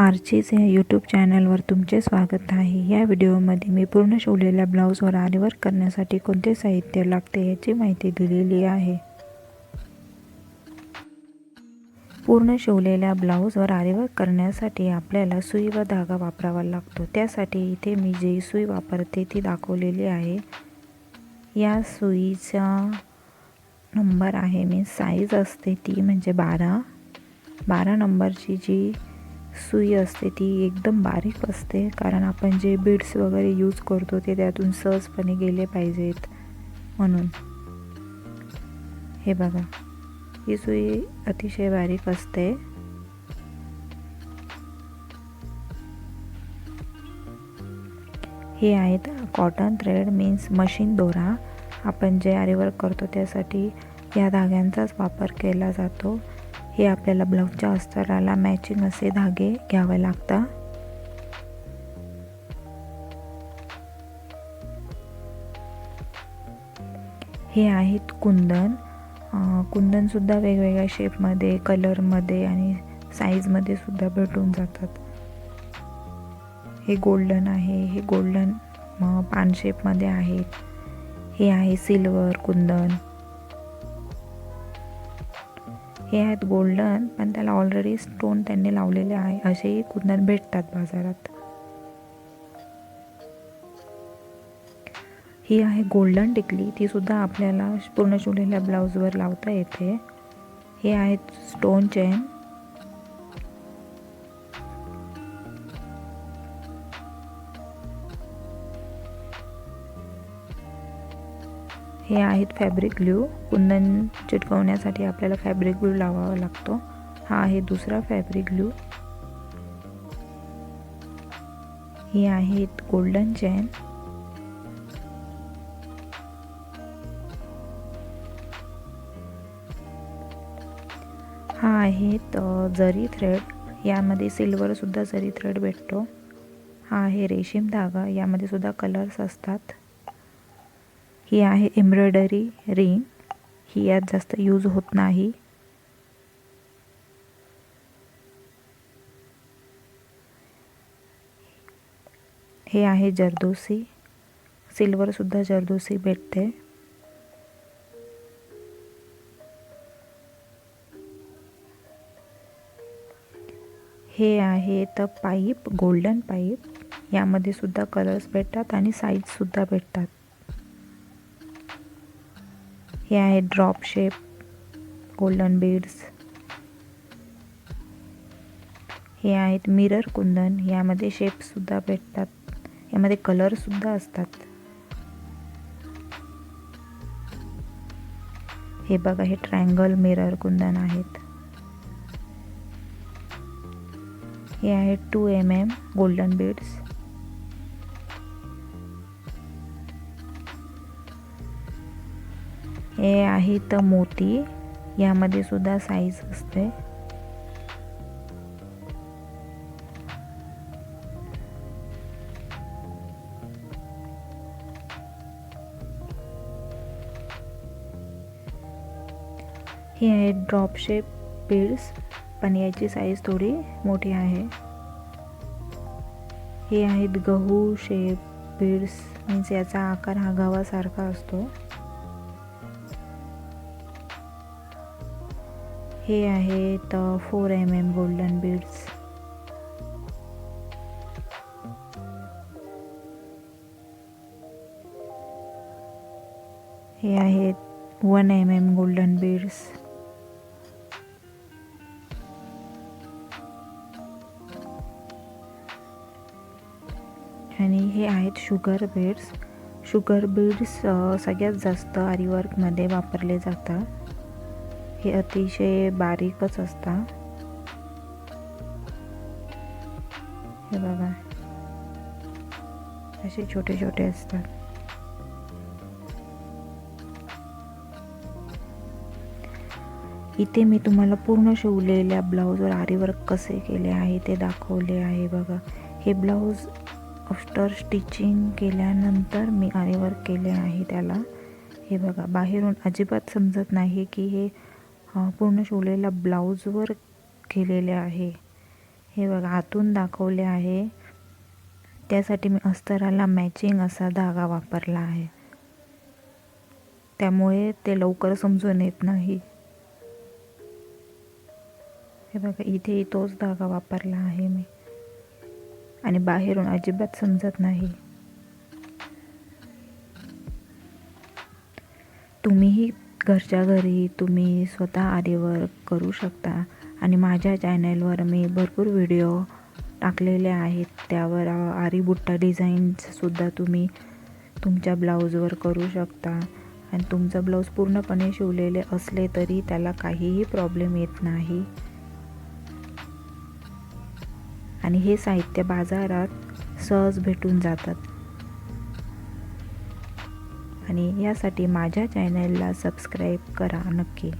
Archies या YouTube चॅनलवर तुमचे स्वागत आहे. या व्हिडिओमध्ये मी पूर्ण शिवलेल्या ब्लाऊजवर आरीवर्क करण्यासाठी कोणते साहित्य लागते याची माहिती दिलेली आहे. पूर्ण शिवलेल्या ब्लाऊजवर आरीवर्क करण्यासाठी आपल्याला सुई व धागा वापरावा लागतो. त्यासाठी इथे मी जी सुई वापरते ती दाखवलेली आहे. या सुईचा नंबर आहे. मी साईज असते ती म्हणजे बारा. बारा नंबरची जी सुई असते ती एकदम बारीक असते कारण आपण जे बीड्स वगैरे यूज करतो ते त्यातून सहजपणे गेले पाहिजेत म्हणून. हे बघा ही सुई अतिशय बारीक असते. हे आहेत कॉटन थ्रेड मीन्स मशीन दोरा. आपण जे आरीवर्क करतो त्यासाठी या धाग्यांचाच वापर केला जातो. हे आपल्याला ब्लाऊजच्या अस्तराला मॅचिंग असे धागे घ्यावे लागतात. हे आहेत कुंदन. कुंदनसुद्धा वेगवेगळ्या शेपमध्ये कलरमध्ये आणि साईजमध्ये सुद्धा भेटून जातात. हे गोल्डन आहे हे गोल्डन पान शेपमध्ये आहेत हे आहे सिल्वर कुंदन. हे आहेत गोल्डन पण त्याला ऑलरेडी स्टोन त्यांनी लावलेले आहे. असेही कुंदन भेटतात बाजारात. ही आहे गोल्डन टिकली. ती सुद्धा आपल्याला पूर्ण शिवलेल्या ब्लाऊजवर लावता येते. हे आहेत स्टोन चेन हे आहेत फॅब्रिक ग्लू कुंदन चिटकवण्यासाठी आपल्याला फॅब्रिक ग्लू लावावा लागतो. हा आहे दुसरा फॅब्रिक ग्लू ही आहेत गोल्डन चेन हा आहेत जरी थ्रेड यामध्ये सिल्वरसुद्धा जरी थ्रेड भेटतो. हा आहे रेशीम धागा. यामध्ये सुद्धा कलर्स असतात. ही आहे एम्ब्रॉयडरी रिंग ही यात जास्त यूज होत नाही. हे आहे जरदोसी सिल्वरसुद्धा जरदोसी भेटते. हे आहे तर पाईप गोल्डन पाईप यामध्ये सुद्धा कलर्स भेटतात आणि साईजसुद्धा भेटतात. हे आहे ड्रॉप शेप गोल्डन बीड्स हे आहेत मिरर कुंदन. यामध्ये शेपसुद्धा भेटतात. यामध्ये कलरसुद्धा असतात. हे बघा हे ट्रँगल मिरर कुंदन आहेत. हे आहे two M M golden beads हे आहेत मोती. यामध्ये सुद्धा साईज असते. हे आहेत ड्रॉप शेप बीड्स पण याची साईज थोडी मोठी आहे. हे आहेत गहू शेप बीड्स मीन्स याचा आकार हा गव्हासारखा असतो. हे आहेत four M M golden beads हे आहेत one M M golden beads आणि हे आहेत शुगर बीड्स शुगर बीड्स सगळ्यात जास्त आरीवर्कमध्ये वापरले जातात. हे अतिशय बारीकच असतात हे बघा. असे छोटे छोटे असतात. इथे मी तुम्हाला पूर्ण शिवलेल्या ब्लाऊजवर आरीवर्क कसे केले आहे ते दाखवले आहे बघा. हे ब्लाऊज आफ्टर स्टिचिंग केल्यानंतर मी आरीवर्क केले आहे त्याला. हे बघा. बाहेरून अजिबात समजत नाही की हे पूर्ण शिवलेला ब्लाऊजवर केलेले आहे. हे बघा आतून दाखवले आहे. त्यासाठी मी अस्तराला मॅचिंग असा धागा वापरला आहे. त्यामुळे ते लवकर समजून येत नाही. हे बघा इथेही तोच धागा वापरला आहे मी. आणि बाहेरून अजिबात समजत नाही. तुम्हीही घरच्या घरी तुम्ही स्वतः आरीवर करू शकता. आणि माझ्या चॅनलवर मी भरपूर व्हिडिओ टाकलेले आहेत. त्यावर आरी बुट्टा डिझाईन्ससुद्धा तुम्ही तुमच्या ब्लाऊजवर करू शकता. आणि तुमचं ब्लाऊज पूर्णपणे शिवलेले असले तरी त्याला काहीही प्रॉब्लेम येत नाही. आणि हे साहित्य बाजारात सहज भेटून जातात. आणि यासाठी माझ्या चॅनलला सबस्क्राईब करा नक्की.